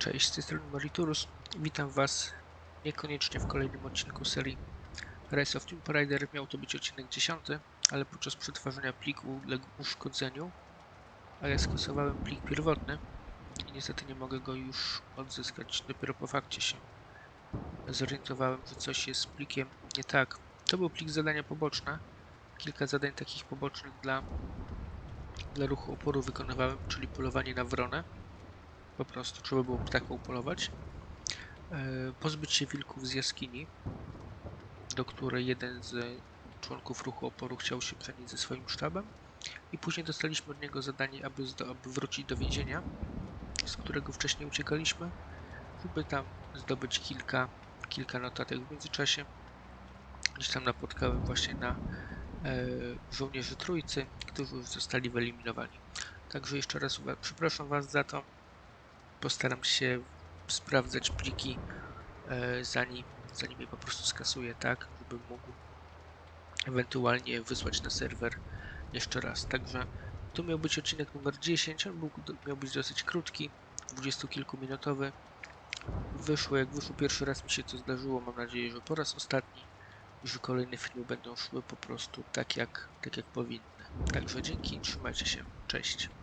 Cześć, z tej strony Mariturus. Witam Was niekoniecznie w kolejnym odcinku serii Rise of Tomb Raider. Miał to być odcinek 10, ale podczas przetwarzania pliku uległ uszkodzeniu, a ja skasowałem plik pierwotny i niestety nie mogę go już odzyskać. Dopiero po fakcie się zorientowałem, że coś jest z plikiem nie tak. To był plik zadania poboczne. Kilka zadań takich pobocznych dla, dla ruchu oporu wykonywałem, czyli polowanie na wronę po prostu trzeba było ptaką polować, e, pozbyć się wilków z jaskini, do której jeden z członków ruchu oporu chciał się przenieść ze swoim sztabem i później dostaliśmy od niego zadanie, aby, aby wrócić do więzienia, z którego wcześniej uciekaliśmy, żeby tam zdobyć kilka, kilka notatek w międzyczasie. Gdzieś tam napotkałem właśnie na e, żołnierzy trójcy, którzy już zostali wyeliminowani. Także jeszcze raz przepraszam Was za to postaram się sprawdzać pliki e, zanim, zanim je po prostu skasuję, tak, żeby mógł ewentualnie wysłać na serwer jeszcze raz. Także tu miał być odcinek numer 10, on był, miał być dosyć krótki, dwudziestokilkuminutowy. Wyszło jak wyszło pierwszy raz mi się to zdarzyło, mam nadzieję, że po raz ostatni i że kolejne filmy będą szły po prostu tak jak, tak jak powinny. Także dzięki, trzymajcie się, cześć.